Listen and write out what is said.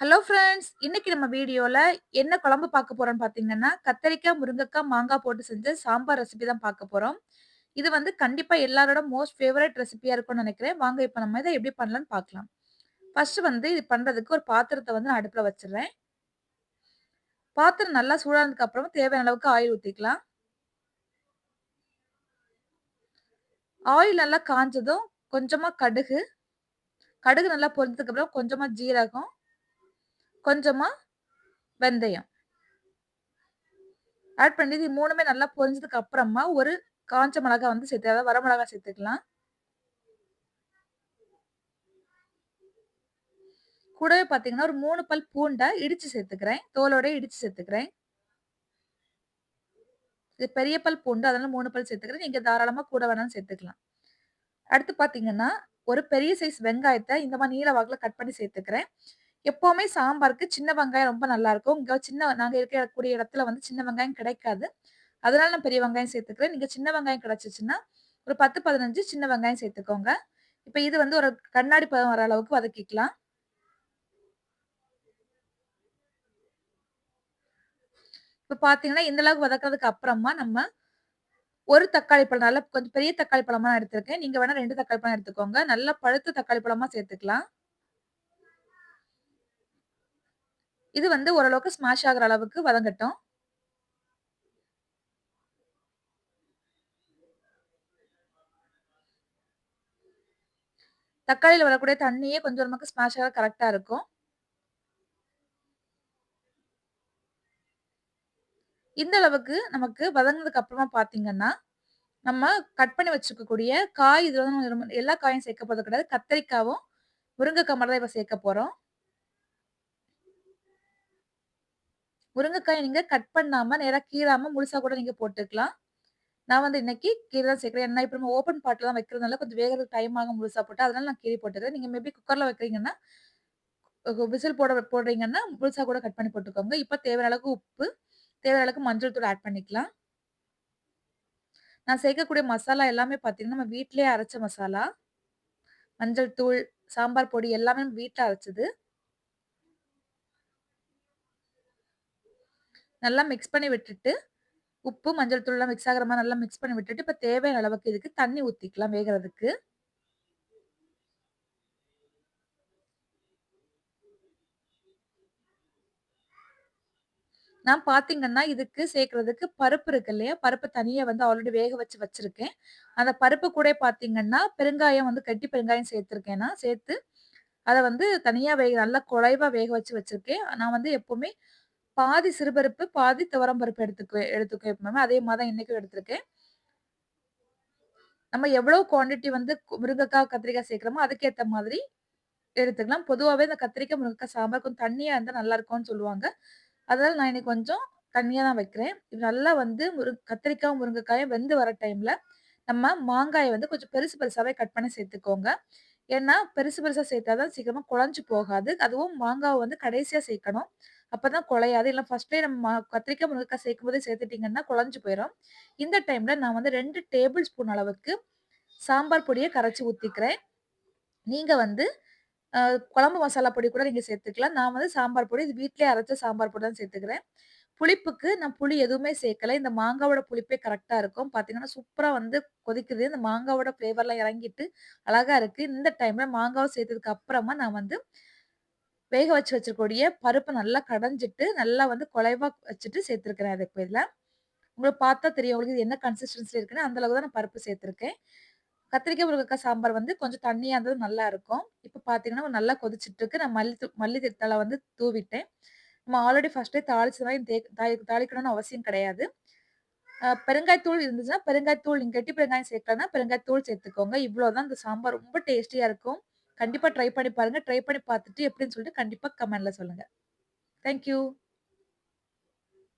Hello friends! இன்னைக்கு நம்ம வீடியோவில் என்ன குழம்பு பார்க்க போகிறோன்னு பார்த்தீங்கன்னா, கத்தரிக்காய், முருங்கைக்காய் மாங்காய் போட்டு செஞ்ச சாம்பார் ரெசிபி தான் பார்க்க போகிறோம் இது வந்து கண்டிப்பாக எல்லாரோட மோஸ்ட் ஃபேவரட் ரெசிபியாக இருக்கும்னு நினைக்கிறேன். வாங்க இப்போ நம்ம இதை எப்படி பண்ணலான்னு பார்க்கலாம். ஃபஸ்ட்டு வந்து இது பண்ணுறதுக்கு ஒரு பாத்திரத்தை வந்து நான் அடுப்பில் வச்சிடுறேன். பாத்திரம் நல்லா சூடானதுக்கு அப்புறம் தேவையான அளவுக்கு ஆயில் ஊற்றிக்கலாம் ஆயில் நல்லா காஞ்சதும் கொஞ்சமாக கடுகு, கடுகு நல்லா பொரிஞ்சதுக்கப்புறம் கொஞ்சமாக ஜீரகம், கொஞ்சமா வெந்தயம். ஆட் பண்ணி இது மூணுமே நல்லா பொரிஞ்சதுக்கு அப்புறமா ஒரு காஞ்ச மிளகா வந்து சேர்த்து அதாவது வர மிளகா சேர்த்துக்கலாம். கூடவே பார்த்தீங்கன்னா, ஒரு மூணு பல் பூண்டை இடிச்சு சேர்த்துக்கிறேன். தோலோட இடிச்சு சேர்த்துக்கிறேன். இது பெரிய பல் பூண்டு. அதனால மூணு பல் சேர்த்துக்கிறேன். நீங்க தாராளமா கூட வேணாலும் சேர்த்துக்கலாம். அடுத்து பார்த்தீங்கன்னா, ஒரு பெரிய சைஸ் வெங்காயத்தை இந்த மாதிரி நீல வாக்குல கட் பண்ணி சேர்த்துக்கிறேன். எப்பவுமே சாம்பாருக்கு சின்ன வெங்காயம் ரொம்ப நல்லாருக்கும். இங்கே சின்ன நாங்க இருக்கக்கூடிய இடத்துல வந்து சின்ன வெங்காயம் கிடைக்காது. அதனால நான் பெரிய வெங்காயம் சேர்த்துக்கிறேன். நீங்க சின்ன வெங்காயம் கிடச்சிச்சின்னா ஒரு 10, 15 சின்ன வெங்காயம் சேர்த்துக்கோங்க. இப்ப இது வந்து ஒரு கண்ணாடி பதம் வர அளவுக்கு வதக்கிக்கலாம். இப்ப பார்த்தீங்கன்னா, இந்த அளவுக்கு வதக்குனதுக்கு அப்புறமா நம்ம ஒரு தக்காளி பழம் நல்லா கொஞ்சம் பெரிய தக்காளி பழமா நான் எடுத்திருக்கேன். நீங்க வேணா ரெண்டு தக்காளி பழம் எடுத்துக்கோங்க. நல்லா பழுத்த தக்காளி பழமா சேர்த்துக்கலாம். இது வந்து ஓரளவுக்கு ஸ்மாஷ் ஆகிற அளவுக்கு வதங்கட்டும். தக்காளியில் வரக்கூடிய தண்ணியே கொஞ்சம் நமக்கு ஸ்மாஷ் ஆக கரெக்டாக இருக்கும். இந்த அளவுக்கு நமக்கு வதங்கினதுக்கு அப்புறமா பார்த்தீங்கன்னா, நம்ம கட் பண்ணி வச்சுக்கக்கூடிய காய் இதில் வந்து எல்லா காயும் சேர்க்க போகிறது கிடையாது. கத்தரிக்காவும், முருங்கைக்காய் மட்டும் தான் சேர்க்க போகிறோம் முருங்கைக்காயை நீங்க கட் பண்ணாம, நேராக கீறாமல் முழுசா கூட நீங்க போட்டுக்கலாம். நான் வந்து இன்னைக்கு கீரை தான் சேர்க்கிறேன். என்ன இப்போ நம்ம ஓப்பன் பாட்டில் தான் வைக்கிறதுனால கொஞ்சம் வேகிறதுக்கு டைம் ஆகும் முழுசா போட்டு அதனால நான் கீரை போட்டுக்கிறேன். நீங்க மேபி குக்கர்ல வைக்கிறீங்கன்னா, விசில் போட போடுறீங்கன்னா, முழுசா கூட கட் பண்ணி போட்டுக்கோங்க. இப்போ தேவையான அளவுக்கு உப்பு, தேவையான அளவுக்கு மஞ்சள் தூள் ஆட் பண்ணிக்கலாம். நான் சேர்க்கக்கூடிய மசாலா எல்லாமே பார்த்தீங்கன்னா, நம்ம வீட்டிலேயே அரைச்ச மசாலா. மஞ்சள் தூள், சாம்பார் பொடி எல்லாமே வீட்டில் அரைச்சது. நல்லா மிக்ஸ் பண்ணி விட்டுட்டு, உப்பு, மஞ்சள் தூள்லாம் மிக்ஸ் ஆகிற மாதிரி நல்லா மிக்ஸ் பண்ணி விட்டுட்டு, இப்ப தேவையான அளவுக்கு இதுக்கு தண்ணி ஊத்திக்கலாம் வேகறதுக்கு. நான் பார்த்தீங்கன்னா, இதுக்கு சேர்க்கறதுக்கு பருப்பு இருக்கு இல்லையா? பருப்பு தனியா வந்து ஆல்ரெடி வேக வச்சு வச்சிருக்கேன். அந்த பருப்பு கூட பார்த்தீங்கன்னா, பெருங்காயம் வந்து கட்டி பெருங்காயம் சேர்த்துருக்கேன்னா சேர்த்து அத வந்து தனியா வேக நல்லா குழைவா வேக வச்சு வச்சிருக்கேன். நான் வந்து எப்பவுமே பாதி சிறுபருப்பு, பாதி துவரம் பருப்பு எடுத்துக்குவேன் எடுத்துக்குவேன் எப்பவுமே. அதே மாதிரி தான் இன்னைக்கும் எடுத்திருக்கேன். நம்ம எவ்வளோ குவான்டிட்டி வந்து முருங்கைக்காய், கத்திரிக்காய் சேர்க்குறோமோ அதுக்கேற்ற மாதிரி எடுத்துக்கலாம். பொதுவாகவே இந்த கத்திரிக்காய், முருங்கைக்காய் சாம்பார் கொஞ்சம் இருந்தால் நல்லா இருக்கும்னு சொல்லுவாங்க. அதனால் நான் இன்னைக்கு கொஞ்சம் தண்ணியாக தான் வைக்கிறேன். இது நல்லா வந்து முரு கத்திரிக்காய் முருங்கைக்காயும் வெந்து வர டைம்ல, நம்ம மாங்காயை வந்து கொஞ்சம் பெருசு பெருசாகவே கட் பண்ணி சேர்த்துக்கோங்க. ஏன்னா, பெருசு பெருசாக சேர்த்தா தான் சீக்கிரமாக குழஞ்சு போகாது. அதுவும் மாங்காவை வந்து கடைசியாக சேர்க்கணும். அப்பதான் குழையாது. இல்லை ஃபர்ஸ்ட்லேயே நம்ம கத்திரிக்காய், முருங்கைக்காய் சேர்க்கும்போதே சேர்த்துட்டிங்கன்னா குழஞ்சு போயிடும் இந்த டைம்ல நான் வந்து ரெண்டு டேபிள் ஸ்பூன் அளவுக்கு சாம்பார் பொடியை கரைச்சி ஊத்திக்கிறேன். நீங்க வந்து குழம்பு மசாலா பொடி கூட நீங்கள் சேர்த்துக்கலாம். நான் வந்து சாம்பார் பொடி இது வீட்டிலே அரைச்ச சாம்பார் பொடி தான் சேர்த்துக்கிறேன். புளிப்புக்கு நான் புளி எதுவுமே சேர்க்கல. இந்த மாங்காவோட புளிப்பே கரெக்டாக இருக்கும். பார்த்தீங்கன்னா, சூப்பராக வந்து கொதிக்குது. இந்த மாங்காவோட ஃப்ளேவர்லாம் இறங்கிட்டு அழகா இருக்கு. இந்த டைமில் மாங்காவை சேர்த்ததுக்கு அப்புறமா நான் வந்து வேக வச்சு வச்சிருக்கக்கூடிய பருப்பை நல்லா கடைஞ்சிட்டு, நல்லா வந்து குலைவாக வச்சுட்டு சேர்த்துருக்கிறேன் அதுக்கு பேரில் உங்களுக்கு பார்த்தா தெரியும். உங்களுக்கு இது என்ன கன்சிஸ்டன்சில் இருக்குன்னு, அந்தளவுக்கு தான் நான் பருப்பு சேர்த்துருக்கேன். கத்திரிக்காய், முருங்கைக்காய் சாம்பார் வந்து கொஞ்சம் தண்ணியாக இருந்தது நல்லாருக்கும். இப்போ பார்த்தீங்கன்னா, நல்லா கொதிச்சுட்டுருக்கு. நான் மல்லி தூ மல்லி தழ வந்து தூவிட்டேன். நம்ம ஆல்ரெடி ஃபர்ஸ்ட்டே தாளிச்ச தே தாளி தாளிக்கணும்னு அவசியம் கிடையாது. பெருங்காய்த்தூள் இருந்துச்சுன்னா, பெருங்காய்த்தூள் நீங்கள் கெட்டி பெருங்காயம் சேர்க்கலன்னா, பெருங்காய்த்தூள் சேர்த்துக்கோங்க. இவ்வளோதான் இந்த சாம்பார் ரொம்ப டேஸ்டியாக இருக்கும். கண்டிப்பாக ட்ரை பண்ணி பாருங்கள் ட்ரை பண்ணி பார்த்துட்டு எப்படின்னு சொல்லிட்டு கண்டிப்பாக கமெண்டில் சொல்லுங்கள் தேங்க் யூ.